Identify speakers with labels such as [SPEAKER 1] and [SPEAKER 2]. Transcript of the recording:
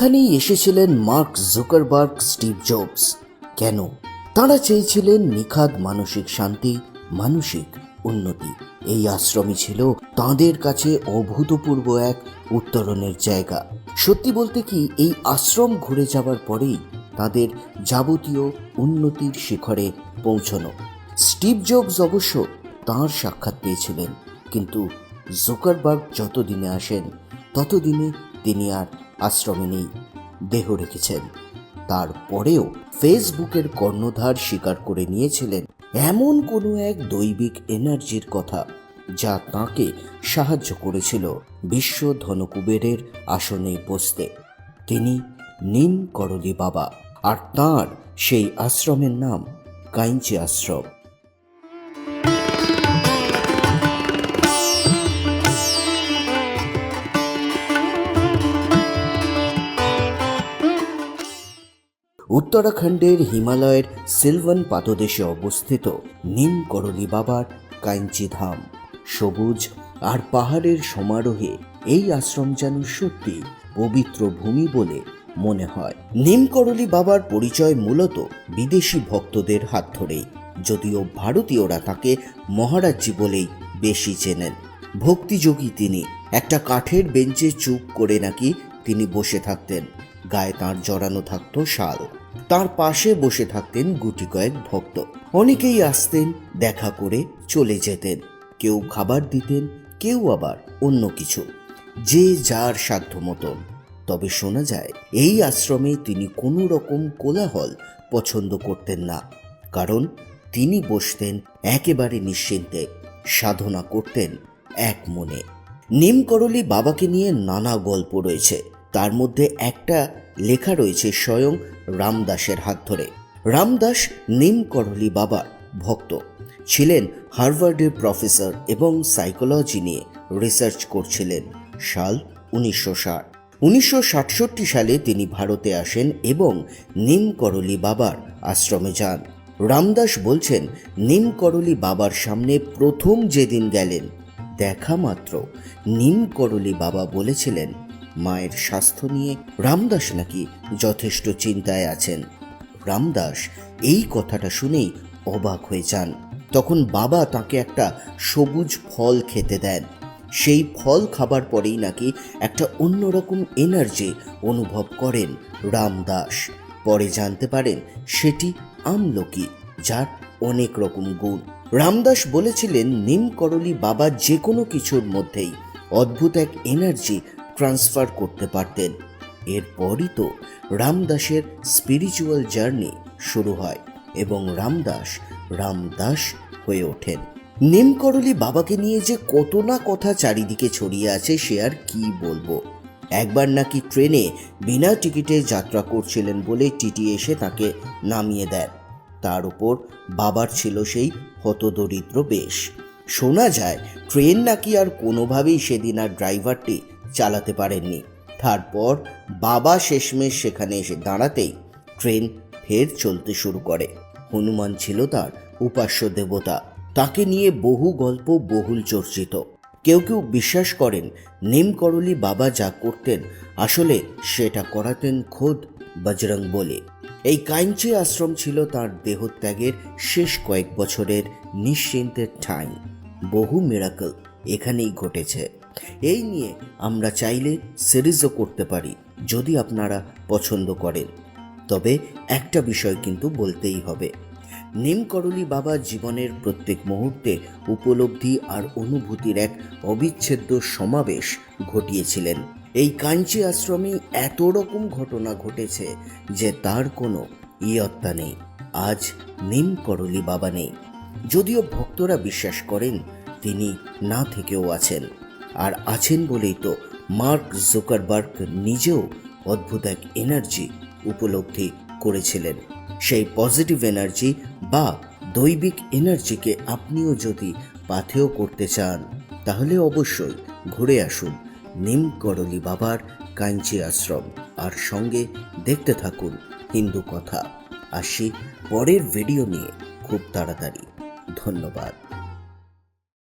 [SPEAKER 1] এখানেই এসেছিলেন mark Zuckerberg, Steve jobs. কেন? তাঁরা চেয়েছিলেন নিখাদ মানসিক শান্তি, মানসিক উন্নতি। এই আশ্রমই ছিল তাঁদের কাছে অভূতপূর্ব এক উত্তরণের জায়গা। সত্যি বলতে কি, এই আশ্রম ঘুরে যাবার পরেই তাদের যাবতীয় উন্নতির শিখরে পৌঁছনো। স্টিভ জবস অবশ্য তাঁর সাক্ষাৎ পেয়েছিলেন, কিন্তু জুকারবার্গ যতদিনে আসেন, ততদিনে তিনি আর আশ্রমে নেই, দেহ রেখেছেন। তারপরেও ফেসবুকের কর্ণধার স্বীকার করে নিয়েছিলেন এমন কোনো এক দৈবিক এনার্জির কথা, যা তাঁকে সাহায্য করেছিল বিশ্ব ধনকুবেরের আসনে বসতে। তিনি নিম করলি বাবা, আর তাঁর সেই আশ্রমের নাম কাইঞ্চি আশ্রম। উত্তরাখণ্ডের হিমালয়ের সিলভান পাদদেশে অবস্থিত নিম করলি বাবার কাঞ্চি ধাম। সবুজ আর পাহাড়ের সমারোহে এই আশ্রম যেন সত্যি পবিত্র ভূমি বলে মনে হয়। নিমকরলি বাবার পরিচয় মূলত বিদেশি ভক্তদের হাত ধরেই, যদিও ভারতীয়রা তাকে মহারাজ্যি বলেই বেশি চেনেন। ভক্তিযোগী তিনি, একটা কাঠের বেঞ্চে চুপ করে নাকি তিনি বসে থাকতেন, গায়ে তাঁর জড়ানো থাকত শাল। তার পাশে বসে থাকতেন গুটি কয়েক ভক্ত। অনেকেই আসতেন, দেখা করে চলে যেতেন। কেউ খাবার দিতেন, কেউ আবার অন্য কিছু। যে যার সাধ্য মতন তবে শোনা যায়, এই আশ্রমে তিনি কোনো রকম কোলাহল পছন্দ করতেন না। কারণ তিনি বসতেন একেবারে নিশ্চিন্তে, সাধনা করতেন এক মনে। নিমকরলি বাবাকে নিয়ে নানা গল্প রয়েছে। তার মধ্যে একটা লেখা রয়েছে স্বয়ং রামদাসের হাত ধরে। রামদাস নিমকরলি বাবার ভক্ত। ছিলেন হার্ভার্ডের প্রফেসর এবং সাইকোলজি নিয়ে রিসার্চ করছিলেন সাল উনিশশো ষাট। উনিশশো সালে তিনি ভারতে আসেন এবং নিমকরলি বাবার আশ্রমে যান। রামদাস বলছেন, নিমকরলি বাবার সামনে প্রথম যেদিন গেলেন, দেখা মাত্র। নিমকরলি বাবা বলেছিলেন মায়ের স্বাস্থ্য নিয়ে রামদাস নাকি যথেষ্ট চিন্তায় আছেন। রামদাস এই কথাটা শুনেই অবাক হয়ে যান। তখন বাবা তাকে একটা সবুজ ফল খেতে দেন। সেই ফল খাবার পরেই নাকি একটা অন্যরকম এনার্জি অনুভব করেন রামদাস। পরে জানতে পারেন সেটি আমলকি, যার অনেক রকম গুণ। রামদাস বলেছিলেন নিমকরলি বাবা যে কোনো কিছুর মধ্যেই অদ্ভুত এক এনার্জি ট্রান্সফার করতে পারতেন। এরপরই তো রামদাসের স্পিরিচুয়াল জার্নি শুরু হয় এবং রামদাস রামদাস হয়ে ওঠেন। নিমকরলি বাবাকে নিয়ে যে কত না কথা চারিদিকে ছড়িয়ে আছে সে আর কি বলব? একবার নাকি ট্রেনে বিনা টিকিটে যাত্রা করছিলেন বলে টিটি এসে তাকে নামিয়ে দেন তার উপর বাবার ছিল সেই হতদরিদ্র বেশ। শোনা যায়, ট্রেন নাকি আর কোনোভাবেই সেদিন আর ড্রাইভারটি চালাতে পারেননি। তারপর বাবা শেষমেশ সেখানে এসে দাঁড়াতেই ট্রেন ফের চলতে শুরু করে। হনুমান ছিল তার উপাস্য দেবতা। তাকে নিয়ে বহু গল্প বহুল চর্চিত। কেউ কেউ বিশ্বাস করেন, নিমকরলি বাবা যা করতেন, আসলে সেটা করাতেন খোদ বজরং বলে। এই কাইঞ্চি আশ্রম ছিল তার দেহত্যাগের শেষ কয়েক বছরের নিশ্চিন্তের ঠাঁই। বহু মিরাকল এখানেই ঘটেছে। এই নিয়ে আমরা চাইলে সিরিজও করতে পারি, যদি আপনারা পছন্দ করেন। তবে একটা বিষয় কিন্তু বলতেই হবে। নিমকরলি বাবা জীবনের প্রত্যেক মুহূর্তে উপলব্ধি আর অনুভূতির এক অবিচ্ছেদ্য সমাবেশ ঘটিয়েছিলেন। এই কাঞ্চি আশ্রমে এত রকম ঘটনা ঘটেছে যে তার কোনো ইয়ত্তা নেই। আজ নিমকরলি বাবা নেই। যদিও ভক্তরা বিশ্বাস করেন তিনি না থেকেও আছেন। আর আছেন বলেই তো মার্ক জুকারবার্গ নিজেও অদ্ভুত এক এনার্জি উপলব্ধি করেছিলেন। সেই পজিটিভ এনার্জি বা দৈবিক এনার্জিকে আপনিও যদি পাথেয় করতে চান, তাহলে অবশ্যই ঘুরে আসুন নিম করলি বাবার কাঞ্চি আশ্রম আর সঙ্গে দেখতে থাকুন হিন্দু কথা। আসি পরের ভিডিও নিয়ে খুব তাড়াতাড়ি। ধন্যবাদ।